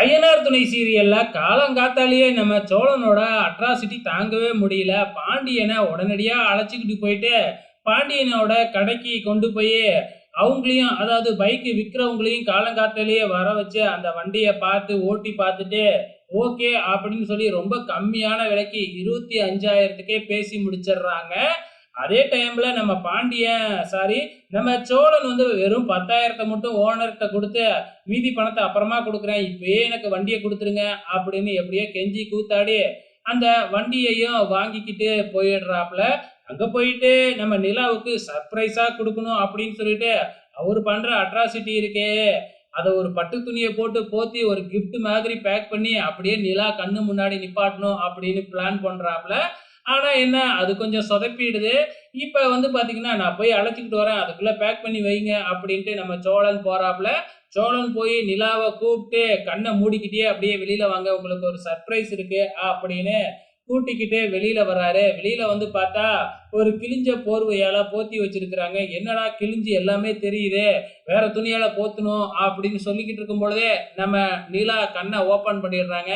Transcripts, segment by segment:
ஐயனார் துணை சீரியல்ல காலங்காத்தாலேயே நம்ம சோழனோட அட்ராசிட்டி தாங்கவே முடியல. பாண்டியனை உடனடியாக அழைச்சிக்கிட்டு போயிட்டு பாண்டியனோட கடைக்கு கொண்டு போய் அவங்களையும் அதாவது பைக்கு விற்கிறவங்களையும் காலங்காத்தாலேயே வர வச்சு அந்த வண்டியை பார்த்து ஓட்டி பார்த்துட்டு ஓகே அப்படின்னு சொல்லி ரொம்ப கம்மியான விலைக்கு இருபத்தி அஞ்சாயிரத்துக்கே பேசி முடிச்சிடுறாங்க. அதே டைம்ல நம்ம பாண்டியன் சாரி நம்ம சோழன் வந்து வெறும் பத்தாயிரத்தை மட்டும் ஓனர்கிட்ட கொடுத்து மீதி பணத்தை அப்புறமா கொடுக்குறேன் இப்பயே எனக்கு வண்டியை கொடுத்துருங்க அப்படின்னு எப்படியோ கெஞ்சி கூத்தாடி அந்த வண்டியையும் வாங்கிக்கிட்டு போயிடுறாப்புல. அங்க போயிட்டு நம்ம நிலாவுக்கு சர்ப்ரைஸா கொடுக்கணும் அப்படின்னு சொல்லிட்டு அவர் பண்ற அட்ராசிட்டி இருக்கே. அதை ஒரு பட்டு துணியை போட்டு போத்தி ஒரு கிஃப்ட் மாதிரி பேக் பண்ணி அப்படியே நிலா கண்ணு முன்னாடி நிப்பாட்டணும் அப்படின்னு பிளான் பண்றாப்புல. ஆனால் என்ன அது கொஞ்சம் சொதப்பிடுது. இப்போ வந்து பார்த்திங்கன்னா நான் போய் அழைச்சிக்கிட்டு வரேன். அதுக்குள்ளே பேக் பண்ணி வைங்க அப்படின்ட்டு நம்ம சோழன் போகிறாப்புல சோழன் போய் நிலாவை கூப்பிட்டு கண்ணை மூடிக்கிட்டே அப்படியே வெளியில் வாங்க உங்களுக்கு ஒரு சர்ப்ரைஸ் இருக்கு அப்படின்னு கூட்டிக்கிட்டு வெளியில வர்றாரு. வெளியில வந்து பார்த்தா ஒரு கிழிஞ்ச போர்வையால போத்தி வச்சிருக்கிறாங்க. என்னடா கிழிஞ்சு எல்லாமே தெரியுது வேற துணியால போத்தணும் அப்படின்னு சொல்லிக்கிட்டு இருக்கும் பொழுதே நம்ம நிலா கண்ணை ஓபன் பண்ணிடுறாங்க.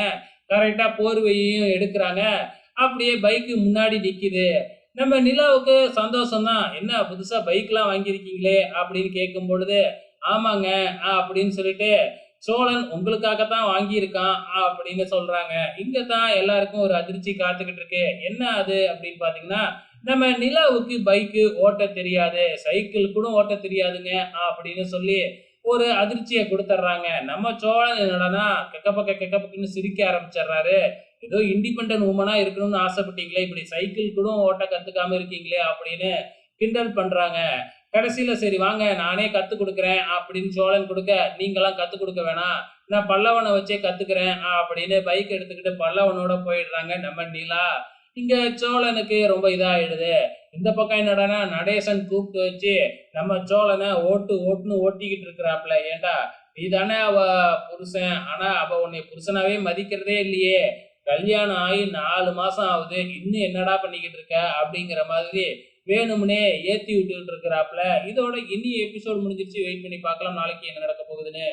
கரெக்டா போர்வையையும் எடுக்கிறாங்க. அப்படியே பைக்கு முன்னாடி நிற்கிது நம்ம நிலாவுக்கு சந்தோஷம் தான் என்ன புதுசாக பைக்லாம் வாங்கியிருக்கீங்களே? அப்படின்னு கேட்கும் பொழுது ஆமாங்க ஆ, அப்படின்னு சொல்லிட்டு சோழன் உங்களுக்காகத்தான் வாங்கியிருக்கான் ஆ, அப்படின்னு சொல்றாங்க. இங்க தான் எல்லாருக்கும் ஒரு அதிர்ச்சி காத்துக்கிட்டு இருக்கு. என்ன அது அப்படின்னு பாத்தீங்கன்னா நம்ம நிலாவுக்கு பைக்கு ஓட்ட தெரியாது. சைக்கிள் கூட ஓட்ட தெரியாதுங்க ஆ, அப்படின்னு சொல்லி ஒரு அதிர்ச்சியை கொடுத்துட்றாங்க நம்ம சோழன் என்னடான்னா கெக்கப்பக்க கெக்கப்பக்குன்னு சிரிக்க ஆரம்பிச்சிடுறாரு. ஏதோ இண்டிபெண்டன்ட் உமனா இருக்கணும்னு ஆசைப்பட்டீங்களே இப்படி சைக்கிள் கூட ஓட்ட கத்துக்காம இருக்கீங்களே அப்படின்னு கிண்டல் பண்றாங்க. கடைசியில சரி வாங்க நானே கத்து கொடுக்குறேன் அப்படின்னு சோழன் கொடுக்க நீங்களாம் கத்து கொடுக்க வேணாம். நான் பல்லவனை வச்சே கத்துக்கிறேன் அப்படின்னு பைக் எடுத்துக்கிட்டு பல்லவனோட போயிடுறாங்க நம்ம நிலா. இங்க சோழனுக்கு ரொம்ப இதாயிடுது. இந்த பக்கம் என்னடானா நடேசன் கூப்பிட்டு வச்சு நம்ம சோழனை ஓட்டு ஓட்டுன்னு ஓட்டிக்கிட்டு இருக்கிறாப்ல ஏண்டா நீ தானே அவ புருஷன். ஆனா அவ உன்னை புருஷனாவே மதிக்கிறதே இல்லையே. கல்யாணம் ஆகி நாலு மாசம் ஆகுது. இன்னும் என்னடா பண்ணிக்கிட்டு இருக்க? அப்படிங்கிற மாதிரி வேணும்னே ஏத்தி விட்டுக்கிட்டு இருக்கிறாப்ல இதோட இனி எபிசோட் முடிஞ்சிருச்சு. வெயிட் பண்ணி பார்க்கலாம். நாளைக்கு என்ன நடக்க போகுதுன்னு.